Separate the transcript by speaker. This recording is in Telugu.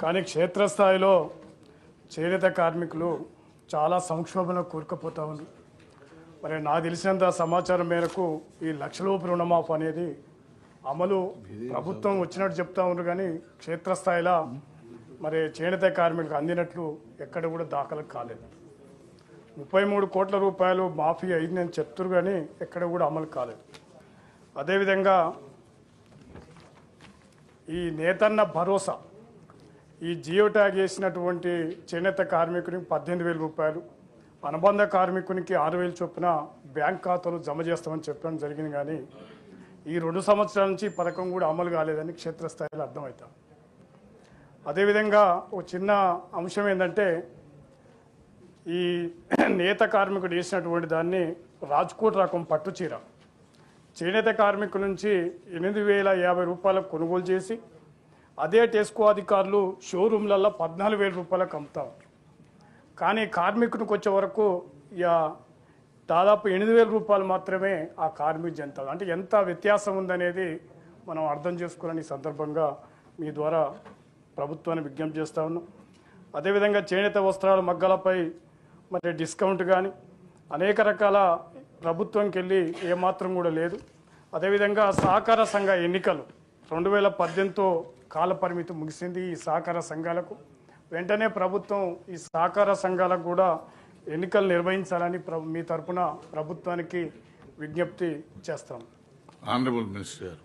Speaker 1: కానీ క్షేత్రస్థాయిలో చేనేత కార్మికులు చాలా సంక్షోభంలో కూరుకుపోతా ఉన్నారు. మరి నాకు తెలిసినంత సమాచారం మేరకు ఈ లక్షలోపు రుణమాఫీ అనేది అమలు ప్రభుత్వం వచ్చినట్టు చెప్తా ఉన్నారు కానీ క్షేత్రస్థాయిలో మరి చేనేత కార్మికులకు అందినట్లు ఎక్కడ కూడా దాఖలు కాలేదు. ముప్పై మూడు కోట్ల రూపాయలు మాఫీ అయిందని చెప్తురు కానీ ఎక్కడ కూడా అమలు కాలేదు. అదేవిధంగా ఈ నేతన్న భరోసా ఈ జియో ట్యాగ్ వేసినటువంటి చేనేత కార్మికునికి పద్దెనిమిది వేల రూపాయలు అనుబంధ కార్మికునికి ఆరు వేలు చొప్పున బ్యాంక్ ఖాతాలు జమ చేస్తామని చెప్పడం జరిగింది కానీ ఈ రెండు సంవత్సరాల నుంచి పథకం కూడా అమలు కాలేదని క్షేత్రస్థాయిలో అర్థమవుతాం అదేవిధంగా ఒక చిన్న అంశం ఏంటంటే ఈ నేత కార్మికుడు వేసినటువంటి దాన్ని రాజ్కోట్ రకం పట్టు చీర. చేనేత కార్మికుల నుంచి ఎనిమిది వేల యాభై రూపాయలకు కొనుగోలు చేసి అదే టెస్కో అధికారులు షోరూమ్లలో పద్నాలుగు వేల రూపాయలకు అమ్ముతారు కానీ కార్మికునికి వచ్చే వరకు ఇక దాదాపు ఎనిమిది వేల రూపాయలు మాత్రమే ఆ కార్మిక జంత అంటే ఎంత వ్యత్యాసం ఉందనేది మనం అర్థం చేసుకోవాలని సందర్భంగా మీ ద్వారా ప్రభుత్వాన్ని విజ్ఞప్తి చేస్తా ఉన్నాం. అదేవిధంగా చేనేత వస్త్రాల మగ్గలపై మరి డిస్కౌంట్ కానీ అనేక రకాల ప్రభుత్వంకి వెళ్ళి ఏమాత్రం కూడా లేదు. అదేవిధంగా సహకార సంఘ ఎన్నికలు రెండు వేల పద్దెనిమిదితో కాలపరిమితి ముగిసింది ఈ సహకార సంఘాలకు. వెంటనే ప్రభుత్వం ఈ సహకార సంఘాలకు కూడా ఎన్నికలు నిర్వహించాలని మీ తరపున ప్రభుత్వానికి విజ్ఞప్తి చేస్తాం.
Speaker 2: Honourable minister